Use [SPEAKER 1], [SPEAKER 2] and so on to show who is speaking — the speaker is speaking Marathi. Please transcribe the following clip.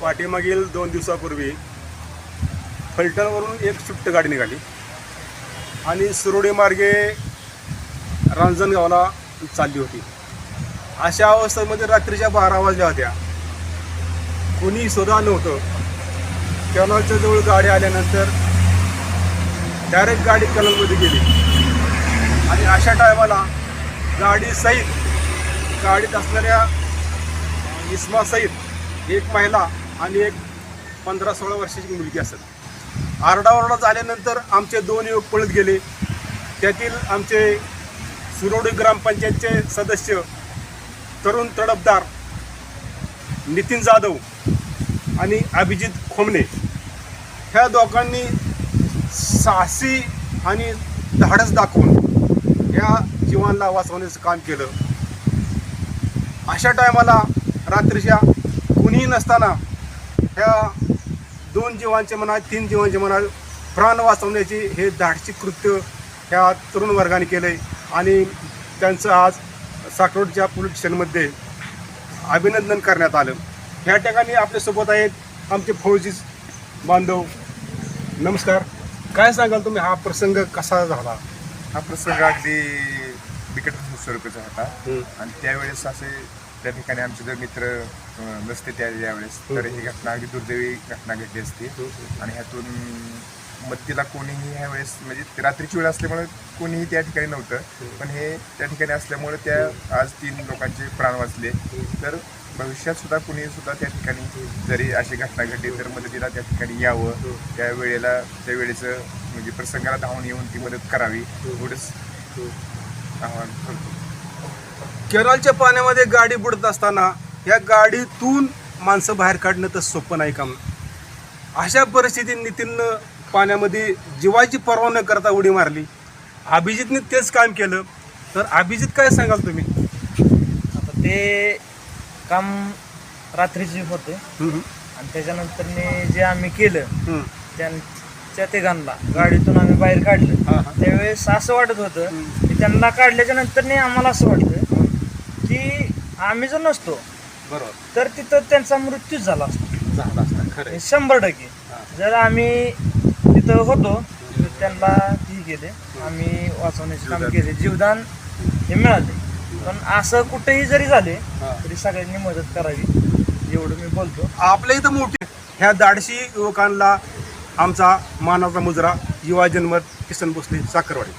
[SPEAKER 1] पाठीमागील दोन दिवसापूर्वी फलटणवरून एक स्विफ्ट गाडी निघाली. आणि सुरोडी मार्गे रांजणगावला चालली होती. अशा अवस्थेमध्ये रात्रीच्या बारा वाजल्या होत्या. कोणी सुद्धा नव्हतं. कॅनॉलच्या जवळ गाडी आल्यानंतर डायरेक्ट गाडी कॅनॉलमध्ये गेली. आणि अशा टायमाला गाडी सहित गाडीत असणाऱ्या इस्मा सहित एक महिला आणि एक पंधरा सोळा वर्षाची मुलगी असत. आरडाओरडा झाल्यानंतर आमचे दोन युवक पळत गेले. त्यातील आमचे सुरोडी ग्रामपंचायतचे सदस्य तरुण तडफदार नितीन जाधव आणि अभिजित खोमणे. ह्या दोघांनी साहसी आणि धाडस दाखवून या जीवांना वाचवण्याचं काम केलं. अशा टायमाला रात्रीच्या कुणीही नसताना ह्या दोन जीवांचे म्हणा तीन जीवांचे म्हणा प्राण वाचवण्याची हे धाडसी कृत्य ह्या तरुण वर्गाने केलं आहे आणि त्यांचं आज साकरोडच्या पोलीस स्टेशनमध्ये अभिनंदन करण्यात आलं. ह्या ठिकाणी आपल्यासोबत आहेत आमचे फौजी बांधव. नमस्कार. काय सांगाल तुम्ही? हा प्रसंग कसा झाला?
[SPEAKER 2] हा प्रसंग अगदी बिकट स्वरूपाचा होता. आणि त्यावेळेस असे त्या ठिकाणी आमचे जर मित्र अं, नसते त्या त्यावेळेस तर ही घटना अगदी दुर्दैवी घटना घडली असती. आणि ह्यातून मदतीला कोणीही ह्या वेळेस म्हणजे ते रात्रीची वेळ असल्यामुळे कोणीही त्या ठिकाणी नव्हतं. पण हे त्या ठिकाणी असल्यामुळे त्या आज तीन लोकांचे प्राण वाचले. तर भविष्यात सुद्धा कुणी सुद्धा त्या ठिकाणी जरी अशी घटना घडली तर मदतीला त्या ठिकाणी यावं. त्या वेळेला त्या वेळेचं म्हणजे प्रसंगाला धावून येऊन ती मदत करावी. एवढंच आवाहन करतो.
[SPEAKER 1] केरळच्या पाण्यामध्ये गाडी बुडत असताना या गाडीतून माणसं बाहेर काढणं तर सोपं नाही काम अशा परिस्थितीत नितीननं पाण्यामध्ये जीवाची पर्वा न करता उडी मारली. अभिजितने तेच काम केलं. तर अभिजित काय सांगाल तुम्ही?
[SPEAKER 3] आता ते काम रात्रीचे होते. आणि त्याच्यानंतर जे आम्ही केलं त्यांच्या तिघांना गाडीतून आम्ही बाहेर काढलं. त्यावेळेस असं वाटत होतं की त्यांना काढल्याच्या नंतर आम्हाला असं वाटलं आम्ही जर नसतो
[SPEAKER 1] बरोबर.
[SPEAKER 3] तर तिथं त्यांचा मृत्यूच झाला असता.
[SPEAKER 1] झालं असतं खरं
[SPEAKER 3] शंभर टक्के. जर आम्ही तिथं होतो तर त्यांना ही केले. आम्ही वाचवण्याचे काम केले. जीवदान हे मिळाले. पण असं कुठेही जरी झाले
[SPEAKER 1] हा.
[SPEAKER 3] तरी सगळ्यांनी मदत करावी एवढं मी बोलतो.
[SPEAKER 1] आपल्या इथं मोठे ह्या धाडशी युवकांना आमचा मानाचा मुजरा युवा जन्मत किसन भोसले साखरवाडी.